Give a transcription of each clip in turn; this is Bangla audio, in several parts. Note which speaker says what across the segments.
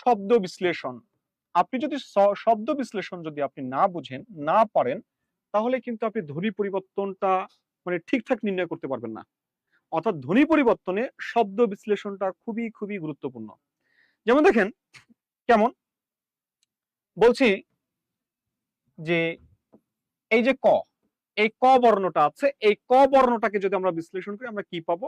Speaker 1: শব্দ বিশ্লেষণ। আপনি যদি শব্দ বিশ্লেষণ যদি আপনি না বুঝেন, না পারেন, তাহলে কিন্তু আপনি ধ্বনি পরিবর্তনটা মানে ঠিকঠাক নির্ণয় করতে পারবেন না। অর্থাৎ ধ্বনি পরিবর্তনে শব্দ বিশ্লেষণটা খুবই খুবই গুরুত্বপূর্ণ। যেমন দেখেন, কেমন? বলছি যে এই যে ক, এই ক বর্ণটা আছে, এই ক বর্ণটাকে যদি আমরা বিশ্লেষণ করি, আমরা কি পাবো?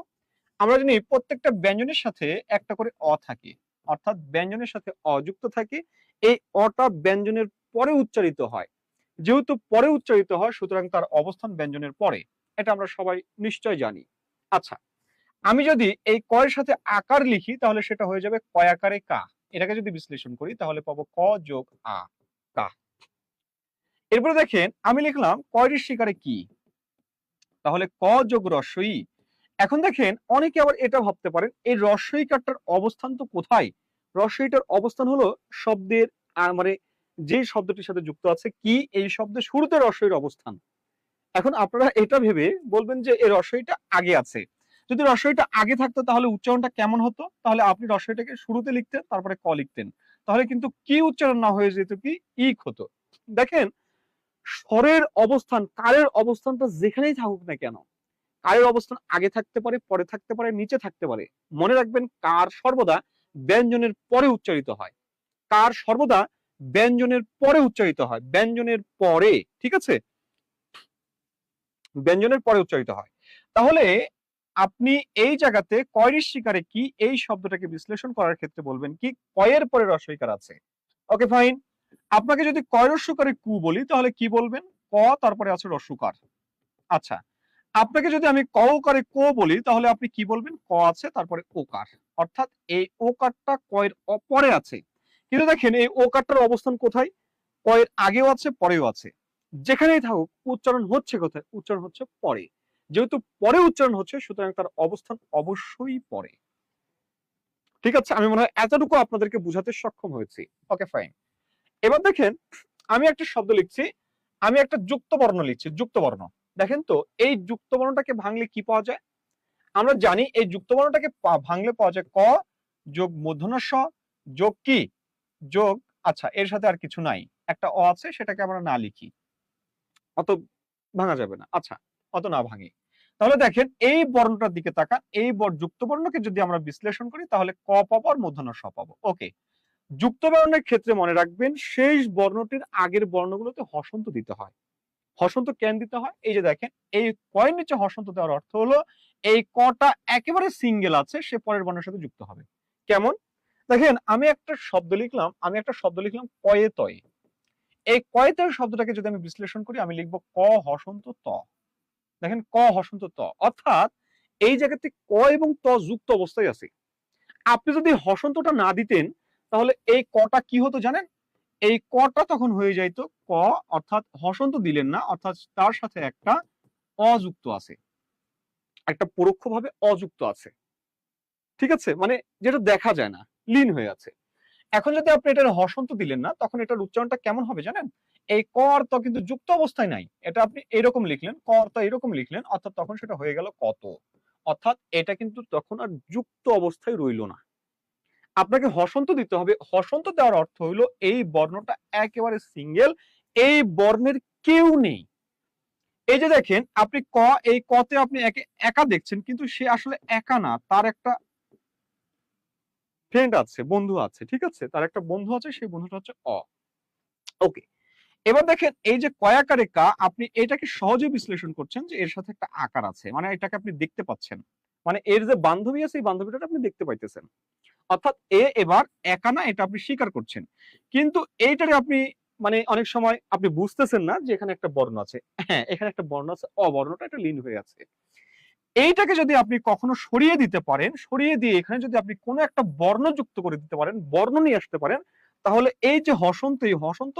Speaker 1: আমরা জানি প্রত্যেকটা ব্যঞ্জনের সাথে একটা করে অ থাকে। অর্থাৎ ব্যঞ্জনের সাথে অযুক্ত থাকে, এই অটা ব্যঞ্জনের পরে উচ্চারিত হয়। যেহেতু পরে উচ্চারিত হয়, সুতরাং তার অবস্থান ব্যঞ্জনের পরে। এটা আমরা সবাই নিশ্চয় জানি। আচ্ছা আমি যদি এই কয়ের সাথে আকার লিখি, তাহলে সেটা হয়ে যাবে কয় আকারে কা। এটাকে যদি বিশ্লেষণ করি, তাহলে পাবো ক যোগ আ, কা। এরপরে দেখেন, আমি লিখলাম কয়ের শিকারে কি? তাহলে ক যোগ রস্বই এখন দেখেন অনেকে আবার এটা ভাবতে পারেন, এই রস্বই কারটার অবস্থান তো কোথায়? রস্বইটার অবস্থান হলো শব্দের মানে যে শব্দটির সাথে যুক্ত আছে, কি এই শব্দের শুরুতে রস্বইয়ের অবস্থান? এখন আপনারা এটা ভেবে বলবেন যে এই রস্বইটা আগে আছে। যদি রস্বইটা আগে থাকতো, তাহলে উচ্চারণটা কেমন হতো? তাহলে আপনি রস্বইটাকে শুরুতে লিখতেন, তারপরে ক লিখতেন। তাহলে কিন্তু কি উচ্চারণ না হয়ে যেত কি? ইক হতো। দেখেন, স্বরের অবস্থান, কারের অবস্থানটা যেখানেই থাকুক না কেন কারের অবস্থান আগে থাকতে পারে, পরে থাকতে পারে, নিচে থাকতে পারে। মনে রাখবেন, কার সর্বদা ব্যঞ্জনের পরে উচ্চারিত হয়। কার সর্বদা ব্যঞ্জনের পরে উচ্চারিত হয়। ব্যঞ্জনের পরে, ঠিক আছে? ব্যঞ্জনের পরে উচ্চারিত হয়। তাহলে আপনি এই জায়গাতে কয়ের শিকারে কি এই শব্দটাকে বিশ্লেষণ করার ক্ষেত্রে বলবেন কি কয়ের পরে রসইকার আছে? Okay, fine. আপনাকে যদি কয় রস্যকারে কু বলি, তাহলে কি বলবেন? ক, তারপরে আছে রস্যকার আচ্ছা আপনাকে যদি আমি ক ওকারে কো বলি, তাহলে আপনি কি বলবেন? ক আছে, তারপরে ওকার অর্থাৎ এই ওকারটা কয়ের অপরে আছে। কিন্তু দেখেন, এই ওকারটার অবস্থান কোথায়? কয়ের আগেও আছে, পরেও আছে। যেখানেই থাকুক, উচ্চারণ হচ্ছে কোথায়? উচ্চারণ হচ্ছে পরে। যেহেতু পরে উচ্চারণ হচ্ছে, সুতরাং তার অবস্থান অবশ্যই পরে। ঠিক আছে? আমি মনে হয় এতটুকু আপনাদেরকে বুঝাতে সক্ষম হয়েছি। Okay, fine. এবার দেখেন, আমি একটা শব্দ লিখছি। আমি একটা যুক্ত বর্ণ লিখছি যুক্ত বর্ণ দেখেন তো, এই যুক্ত বর্ণটাকে ভাঙলে কি পাওয়া যায়? আমরা জানি এই যুক্ত বর্ণটাকে ভাঙলে পাওয়া যায় ক যোগ স যোগ কি? যোগ আচ্ছা এর সাথে আর কিছু নাই। একটা অ আছে, সেটাকে আমরা না লিখি। অত ভাঙা যাবে না। আচ্ছা অত না ভাঙি। তাহলে দেখেন, এই বর্ণটার দিকে তাকান। এই যুক্ত বর্ণকে যদি আমরা বিশ্লেষণ করি, তাহলে ক পাবো আর মূর্ধন্য স পাবো। ওকে যুক্ত বর্ণের ক্ষেত্রে মনে রাখবেন, শেষ বর্ণটির আগের বর্ণগুলোতে হসন্ত দিতে হয়। হসন্ত কেন দিতে হয়? এই যে দেখেন, এই কয়ের নিচে হসন্ত দেওয়ার অর্থ হলো, এই কটা একেবারে সিঙ্গেল আছে, সে পরের বর্ণের সাথে যুক্ত হবে। কেমন? দেখেন, আমি একটা শব্দ লিখলাম, আমি একটা শব্দ লিখলাম কয়ে তয়ে। এই কয়ে তয়ে শব্দটাকে যদি আমি বিশ্লেষণ করি, আমি লিখব ক হসন্ত ত। দেখেন, ক হসন্ত ত। অর্থাৎ, এই জায়গাতে ক এবং ত যুক্ত অবস্থায় আছে। আপনি যদি হসন্তটা না দিতেন, তাহলে এই কটা কি হতো জানেন? এই কটা তখন হয়ে যাইতো, ক অর্থাৎ হসন্ত দিলেন না, অর্থাৎ তার সাথে একটা অযুক্ত আছে। একটা পরোক্ষভাবে অযুক্ত আছে। ঠিক আছে? মানে যেটা দেখা যায় না, লীন হয়ে আছে। এখন যদি আপনি এটার হসন্ত দিলেন না, তখন এটার উচ্চারণটা কেমন হবে জানেন? এই ক আর ত কিন্তু যুক্ত অবস্থায় নাই। এটা আপনি এরকম লিখলেন, ক আর ত এরকম লিখলেন, অর্থাৎ তখন সেটা হয়ে গেল কত। অর্থাৎ এটা কিন্তু তখন আর যুক্ত অবস্থায় রইল না। আপনাকে হসন্ত দিতে হবে। হসন্ত দেওয়ার অর্থ হইল এই বর্ণটা একেবারে সিঙ্গেল এই বর্ণের কেউ নেই। এই যে দেখেন, আপনি ক, এই কতে আপনি একে, একা দেখছেন, কিন্তু সে আসলে একা না, তার একটা ফ্রেন্ড আছে, বন্ধু আছে, ঠিক আছে? তার একটা বন্ধু আছে, সেই বন্ধুটা হচ্ছে অ। ওকে, এবার দেখেন, এই যে কয়াকারে কা, আপনি এটাকে সহজে বিশ্লেষণ করছেন যে এর সাথে একটা আকার আছে মানে এটাকে আপনি দেখতে পাচ্ছেন। মানে এর যে বান্ধবী আছে, এই বান্ধবীটা আপনি দেখতে পাইতেছেন। অর্থাৎ এ এবার একা না, এটা আপনি স্বীকার করছেন। কিন্তু এইটারে আপনি মানে অনেক সময় আপনি বুঝতেছেন না যে এখানে একটা বর্ণ আছে। হ্যাঁ এখানে একটা বর্ণ আছে, অবর্ণটা একটা লীন হয়ে আছে। এইটাকে যদি আপনি কখনো সরিয়ে দিতে পারেন, সরিয়ে দিয়ে এখানে যদি আপনি কোনো একটা বর্ণ যুক্ত করে দিতে পারেন, বর্ণ নিয়ে আসতে পারেন, তাহলে এই যে হসন্ত, এই হসন্ত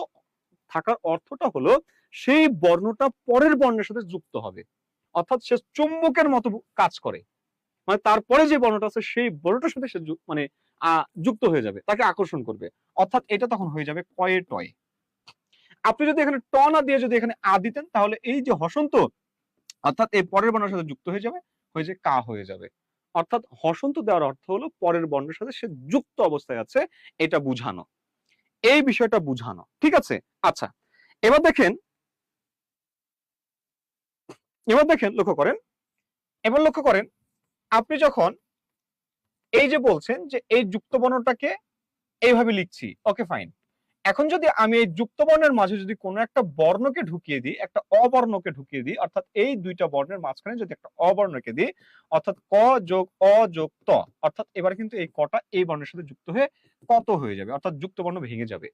Speaker 1: থাকার অর্থটা হলো সেই বর্ণটা পরের বর্ণের সাথে যুক্ত হবে। অর্থাৎ সে চুম্বকের মতো কাজ করে। মানে তারপরে যে বর্ণটা আছে, সেই বর্ণটার সাথে সে মানে যুক্ত হয়ে যাবে, তাকে আকর্ষণ করবে। অর্থাৎ এটা তখন হয়ে যাবে কয়ে টয়ে। আপনি যদি এখানে ট না দিয়ে যদি এখানে আ দিতেন, তাহলে এই যে হসন্ত, অর্থাৎ এই পরের বর্ণের সাথে যুক্ত হয়ে যাবে, হয়ে যে কা হয়ে যাবে। অর্থাৎ হসন্ত দেওয়ার অর্থ হলো পরের বর্ণের সাথে সে যুক্ত অবস্থায় আছে, এটা বুঝানো। এই বিষয়টা বুঝানো, ঠিক আছে? আচ্ছা এবার দেখেন এবার দেখেন, লক্ষ্য করেন, এবার লক্ষ্য করেন, আপনি যখন এই যে বলছেন যে এই যুক্ত বর্ণটাকে এইভাবে লিখছি ওকে ফাইন এখন যদি আমি এই যুক্ত বর্ণের মাঝে যদি কোনো একটা বর্ণকে ঢুকিয়ে দিই, একটা অবর্ণকে ঢুকিয়ে দিই, অর্থাৎ এই দুইটা বর্ণের মাঝখানে যদি একটা অবর্ণকে দিই, অর্থাৎ ক যোগ অ যোগ ত, অর্থাৎ এবার কিন্তু এই কটা এই বর্ণের সাথে যুক্ত হয়ে কত হয়ে যাবে, অর্থাৎ যুক্ত বর্ণ ভেঙে যাবে।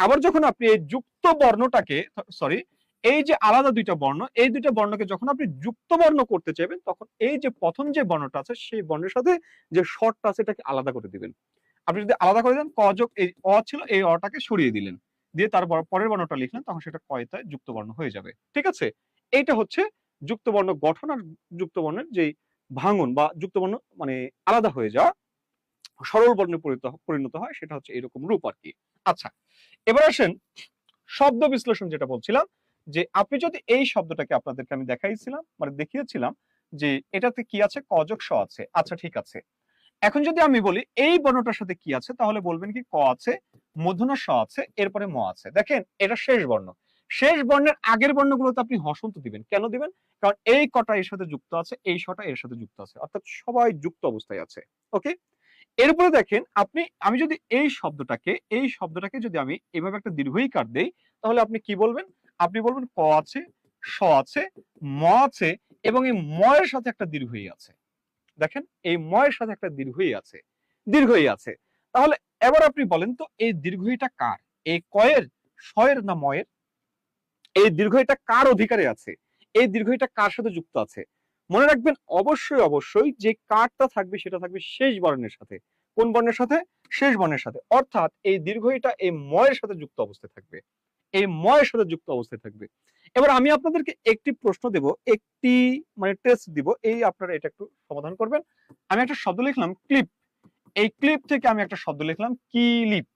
Speaker 1: আবার যখন আপনি এই যুক্ত বর্ণটাকে সরি এই যে আলাদা দুইটা বর্ণ, এই দুইটা বর্ণকে যখন আপনি যুক্ত বর্ণ করতে চাইবেন, তখন এই যে প্রথম যে বর্ণটা আছে, সেই বর্ণের সাথে যে শর্টটা আছে, এটাকে আলাদা করে দিবেন। আপনি যদি আলাদা করে দেন, ক যোগ, এই অ ছিল, এই অটাকে সরিয়ে দিলেন। দিয়ে তার পরের বর্ণটা লিখলেন, তখন সেটা কয়তায় যুক্ত বর্ণ হয়ে যাবে। ঠিক আছে? এইটা হচ্ছে যুক্ত বর্ণ গঠন আর যুক্ত বর্ণের যে ভাঙন বা যুক্ত বর্ণ মানে আলাদা হয়ে যাওয়া, সরল বর্ণে পরিণত হয়, সেটা হচ্ছে এরকম রূপ আর কি। আচ্ছা এবার আসেন শব্দ বিশ্লেষণ যেটা বলছিলাম যে আপনি যদি এই শব্দটাকে আপনাদেরকে আমি দেখাইছিলাম মানে দেখিয়েছিলাম যে এটাতে কি আছে? কজক স আছে। আচ্ছা ঠিক আছে। এখন যদি আমি বলি এই বর্ণটার সাথে কি আছে, তাহলে বলবেন কি ক আছে মূর্ধন্য স আছে, এরপরে ম আছে। দেখেন, এটা শেষ বর্ণ। শেষ বর্ণের আগের বর্ণগুলোতে আপনি হসন্ত দিবেন। কেন দিবেন? কারণ এই কটা এর সাথে যুক্ত আছে, এই শটা এর সাথে যুক্ত আছে। অর্থাৎ সবাই যুক্ত অবস্থায় আছে। ওকে? এরপরে দেখেন, আপনি, আমি যদি এই শব্দটাকে এই শব্দটাকে যদি আমি এভাবে একটা দীর্ঘইকার দেই, তাহলে আপনি কি বলবেন? আপনি বলবেন ক আছে, স আছে, ম আছে, এবং এই ময়ের সাথে একটা দীর্ঘই আছে। দেখেন, এই ময়ের সাথে একটা দীর্ঘই আছে দীর্ঘই আছে। তাহলে এবার আপনি বলেন তো, এই দীর্ঘইটা কার? এই কয়ের, শয়ের না ময়ের? এই দীর্ঘইটা কার অধিকারে আছে? এই দীর্ঘইটা কার সাথে যুক্ত আছে? মনে রাখবেন, অবশ্যই অবশ্যই যে কারটা থাকবে সেটা থাকবে শেষ বর্ণের সাথে। কোন বর্ণের সাথে? শেষ বর্ণের সাথে। অর্থাৎ এই দীর্ঘইটা এই ময়ের সাথে যুক্ত অবস্থায় থাকবে। এই ময়ের সাথে যুক্ত অবস্থায় থাকবে। এবার আমি আপনাদেরকে একটি প্রশ্ন দেব, একটি মানে টেস্ট দিব, এই আপনারা এটা একটু সমাধান করবেন। আমি একটা শব্দ লিখলাম ক্লিপ এই ক্লিপ থেকে আমি একটা শব্দ লিখলাম, কিলিপ।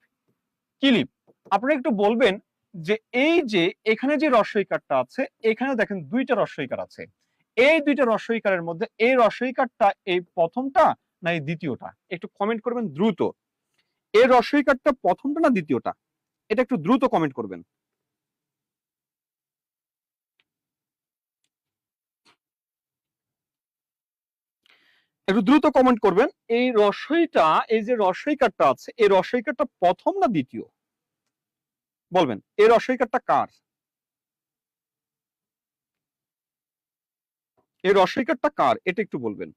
Speaker 1: কিলিপ। আপনারা একটু বলবেন যে এই যে এখানে যে রস্বইকারটা আছে এখানে দেখেন দুইটা রস্বইকার আছে। এই দুইটা রস্বইকারের মধ্যে এই রস্বইকারটা এই প্রথমটা না এই দ্বিতীয়টা? একটু কমেন্ট করবেন দ্রুত। এই রস্বইকারটা প্রথমটা না দ্বিতীয়টা? এটা একটু দ্রুত কমেন্ট করবেন। একটু দ্রুত কমেন্ট করবেন। এই রসইটা, এই যে রসইকারটা আছে, এই রসইকারটা প্রথম না দ্বিতীয়? বলবেন, এই রসইকারটা কার? এই রসইকারটা কার? এটা একটু বলবেন।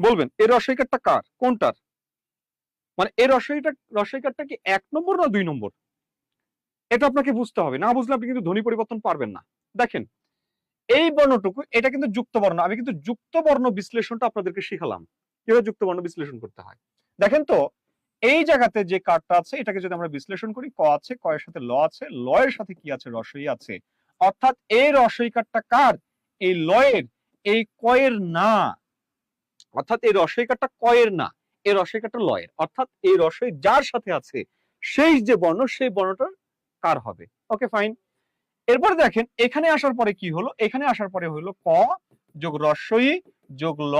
Speaker 1: বলবেন, এই রসইকারটা কার? কোনটার? মানে এই রসায়নটা রসায়নটা কি এক নম্বর না দুই নম্বর? এটা আপনাকে বুঝতে হবে। না বুঝলে আপনি কিন্তু ধ্বনি পরিবর্তন পারবেন না। দেখেন, এই বর্ণটুকু, এটা কিন্তু যুক্ত বর্ণ আমি কিন্তু যুক্ত বর্ণ বিশ্লেষণটা আপনাদেরকে শিখালাম। কীভাবে যুক্ত বর্ণ বিশ্লেষণ করতে হয়? দেখেন তো, এই জায়গাতে যে কার্ডটা আছে, এটাকে যদি আমরা বিশ্লেষণ করি, ক আছে, ক এর সাথে ল আছে, ল এর সাথে কি আছে? রসই আছে। অর্থাৎ এই রসই কার্ডটা কার? এই লয়ের এই কয়ের না। অর্থাৎ এই রসই কার্ডটা কয়ের না। এই রসইকাটা লয়ের। অর্থাৎ এই রসই যার সাথে আছে, সেই যে বর্ণ, সেই বর্ণটা কার হবে? ওকে ফাইন এরপরে দেখেন, এখানে আসার পরে কি হলো? এখানে আসার পরে হলো ক যোগ রস্বই যোগ ল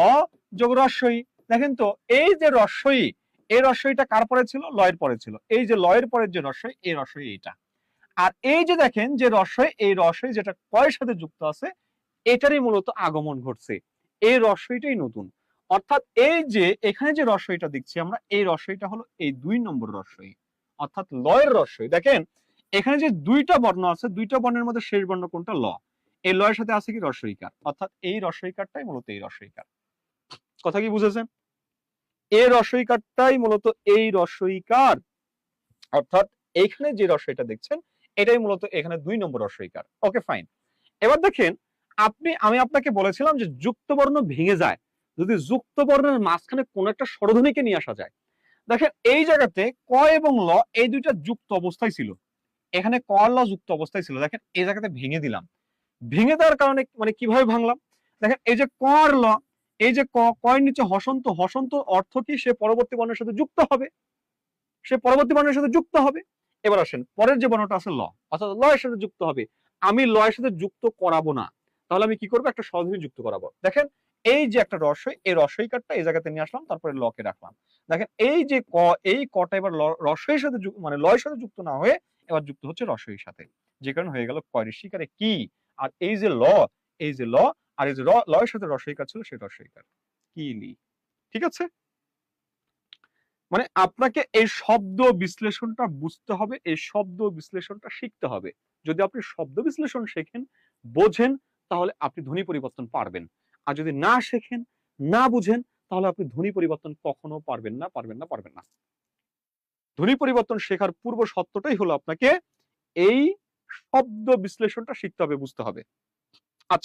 Speaker 1: যোগ রস্বই দেখেন তো, এই যে রস্বই এই রস্বইটা কার পরে ছিল? লয়ের পরে ছিল। এই যে লয়ের পরে যে রস্বই এই রস্বই এইটা। আর এই যে দেখেন, যে রস্বই এই রস্বই যেটা কয়ের সাথে যুক্ত আছে, এটারই মূলত আগমন ঘটছে। এই রস্বইটাই নতুন। অর্থাৎ এই যে, এখানে যে রসইটা দেখছি আমরা, এই রসইটা হলো এই দুই নম্বর রসই। অর্থাৎ লয়ের রসই। দেখেন, এখানে যে দুইটা বর্ণ আছে, দুইটা বর্ণের মধ্যে শেষ বর্ণ কোনটা? ল। এই লয়ের সাথে আছে কি? রসইকার অর্থাৎ এই রসইকারটাই মূলত এই রসইকার কথা কি বুঝেছেন? এই রসইকারটাই মূলত এই রসইকার অর্থাৎ এইখানে যে রসইটা দেখছেন, এটাই মূলত এখানে দুই নম্বর রসইকার ওকে, ফাইন। এবার দেখেন, আপনি, আমি আপনাকে বলেছিলাম যে যুক্ত বর্ণ ভেঙে যায়। যদি যুক্ত বর্ণের মাঝখানে কোন একটা স্বরধ্বনিকে নিয়ে আসা যায়। দেখেন, এই জায়গাতে ক এবং ল এই দুইটা যুক্ত অবস্থায় ছিল। এখানে ক ল যুক্ত অবস্থায় ছিল। দেখেন, এই জায়গাতে ভেঙে দিলাম। ভেঙে দেওয়ার কারণে মানে কীভাবে ভাঙলাম? দেখেন, এই যে ক আর ল, এই যে ক কয়ের নিচে হসন্ত হসন্ত অর্থ কি? সে পরবর্তী বর্ণের সাথে যুক্ত হবে। সে পরবর্তী বর্ণের সাথে যুক্ত হবে। এবার আসেন, পরের যে বর্ণটা আছে ল, অর্থাৎ ল এর সাথে যুক্ত হবে। আমি ল এর সাথে যুক্ত করাবো না। তাহলে আমি কি করব? একটা সহযোগী যুক্ত করাবো। দেখেন এই যে একটা রসই, এই রসই কাঠটা এই জায়গাতে নিয়ে আসলাম, তারপরে লকে রাখলাম। দেখেন, এই যে ক, এই কটা এবার ল- রসইয়ের সাথে মানে লয়ের সাথে যুক্ত না হয়ে এবার যুক্ত হচ্ছে রসইয়ের সাথে। যে কারণে হয়ে গেল কয়ের শিকারে কি? আর এই যে ল, এই যে ল, আর এই যে লয়ের সাথে রসইকার ছিল সেই রসইকার কিলি ঠিক আছে? মানে আপনাকে এই শব্দ বিশ্লেষণটা বুঝতে হবে, এই শব্দ বিশ্লেষণটা শিখতে হবে। যদি আপনি শব্দ বিশ্লেষণ শেখেন, বোঝেন, তাহলে আপনি ধ্বনি পরিবর্তন পারবেন। আর যদি না শেখেন, না বুঝেন, তাহলে আপনি ধ্বনি পরিবর্তন কখনো পারবেন না পারবেন না পারবেন না। ধ্বনি পরিবর্তন শেখার পূর্ব সত্যটাই হলো আপনাকে এই শব্দ বিশ্লেষণটা শিখতে হবে, বুঝতে হবে।